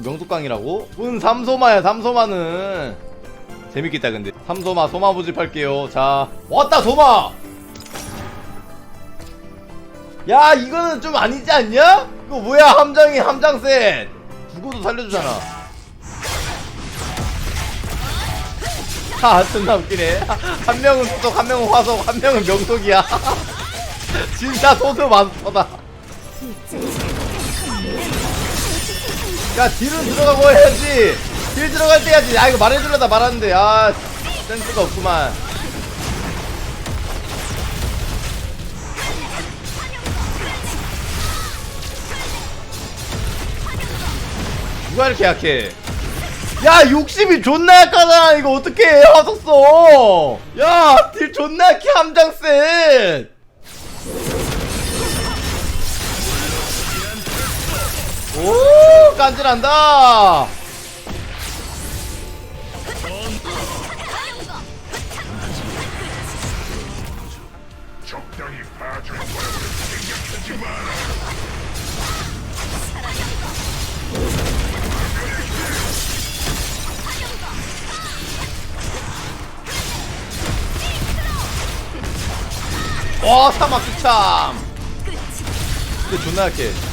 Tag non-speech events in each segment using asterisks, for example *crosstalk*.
명속강이라고? 은 삼소마야 삼소마는. 재밌겠다 근데. 삼소마 소마 모집할게요. 자 왔다 소마! 야 이거는 좀 아니지 않냐? 이거 뭐야 함장이 함장셋! 죽어도 살려주잖아. 아 존나 웃기네. 한 명은 소속 한 명은 화속 한 명은 명속이야. *laughs* 진짜 소수 마스터다 야 딜은 들어가고 해야지. 딜 들어갈 때 해야지. 아 이거 말해주려다 말았는데. 아 센스가 없구만. 누가 이렇게 약해? 야 욕심이 존나 약하다. 이거 어떻게 해? 화석써 야딜 존나 약해 함장센 오 간질한다. 와 사막 수참. 근데 존나 약해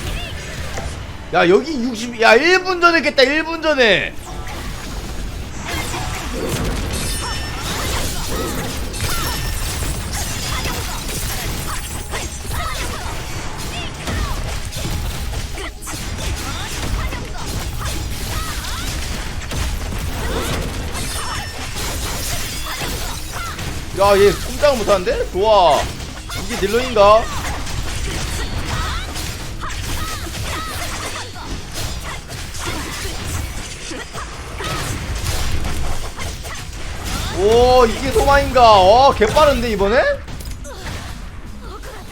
야 여기 60, 야 1분 전에 깼다 1분 전에 야얘 꼼짝을 못하는데? 좋아 이게 딜러인가? 오 이게 소마인가 어 개빠른데 이번에?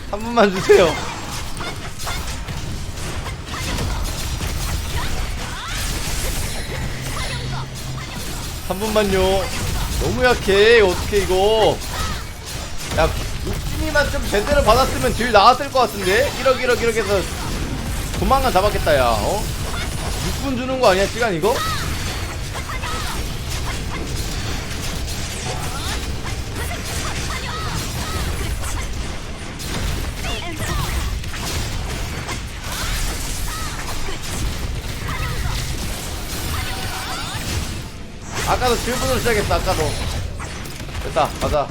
한 분만 주세요 한 분만요 너무 약해 어떻게 이거 야 육진이만 좀 제대로 받았으면 딜 나왔을 것 같은데 1억 1억 1억 해서 조만간 잡았겠다 야 어? 6분 주는 거 아니야 시간 이거? 아까도 7분으로 시작했어 아까도. 됐다 가자.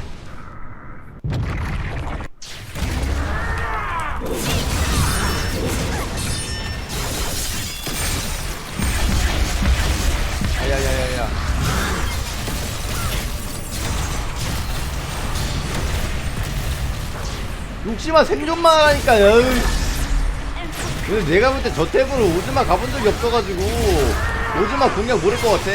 야야야야야. 욕심만 생존만 하니까 야 근데 내가 볼 때 저 탭으로 오즈마 가본 적이 없어가지고 오즈마 공략 모를 것 같아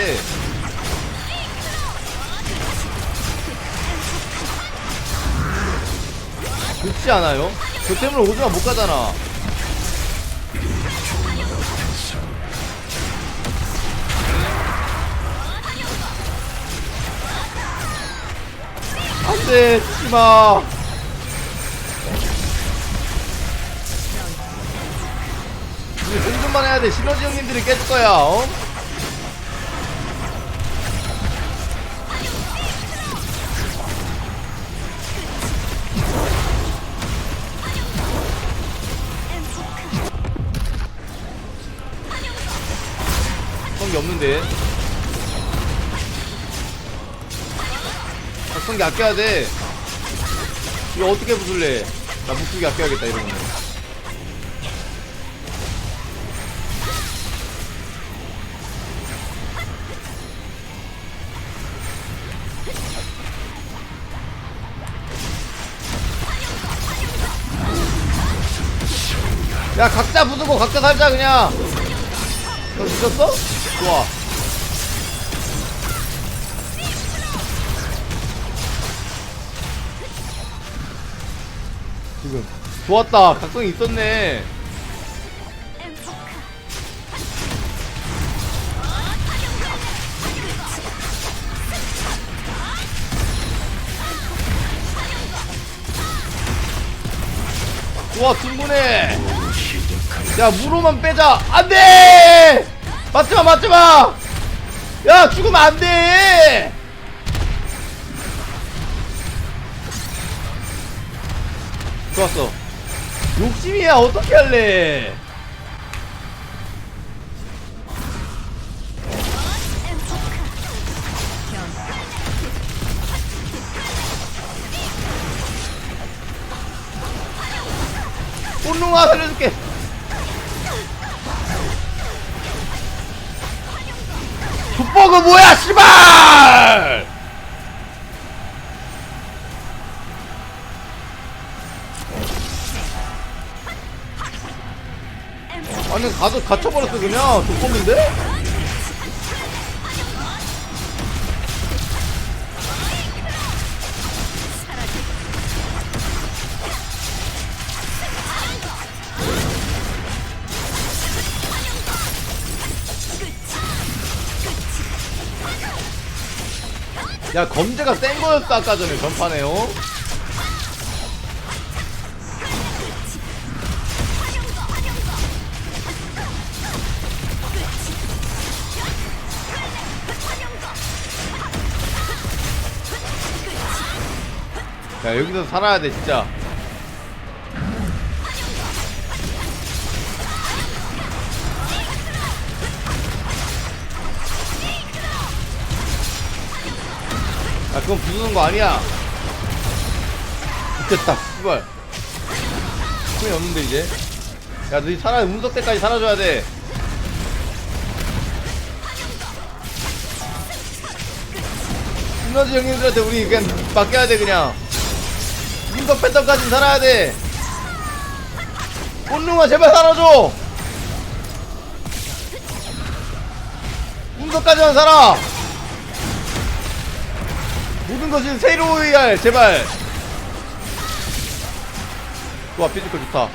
좋지 않아요? 저 때문에 오즈마 못 가잖아. 안 돼, 치마. 우리 공존만 해야 돼. 시너지 형님들이 깨줄 거야, 어? 성기 없는데. 아, 성기 아껴야 돼. 이거 어떻게 부술래? 나 목숨기 아껴야겠다, 이러면. 야, 각자 부수고 각자 살자, 그냥. 너 늦었어? 좋아. 지금 좋았다. 각성이 있었네. 좋아, 충분해. 야, 무로만 빼자. 안 돼! 맞지마 맞지마! 야 죽으면 안돼! 좋았어. 욕심이야 어떻게 할래? 꼴롱아 살려줄게 족버그 뭐야 씨발 아니 가서 갇혀버렸어 그냥 족버그인데? 야 검제가 센 거였어 아까 전에 전판에요. 야 여기서 살아야 돼 진짜 아 그건 부수는 거 아니야. 됐다 씨발. 힘이 없는데 이제. 야너이 살아 운석 때까지 살아줘야 돼. 시너지 형님들한테 우리 그냥 맡겨야 돼 그냥. 운석 패턴까지 살아야 돼. 꽃능아 제발 살아줘. 운석까지만 살아 모든 것이 새로워야 해 제발. 좋아 피지컬 좋다.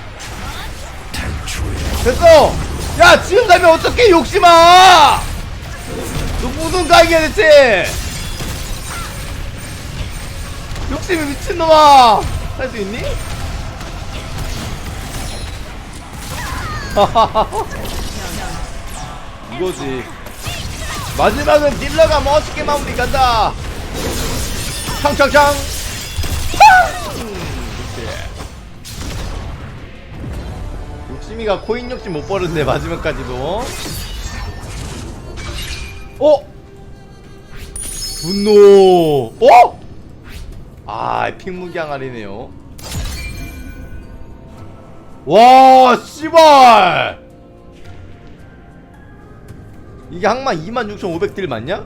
됐어! 야 지금 가면 어떡해 욕심아! 너 무슨 가이야 대체 욕심이 미친놈아! 할 수 있니? *laughs* 이거지. 마지막은 딜러가 멋있게 마무리 간다 창창창. 욕심이가 코인 욕심 못 버렸네 마지막까지도 어? 분노 어? 아 핑무기 항아리네요 와 씨발 이게 항만 26,500딜 맞냐?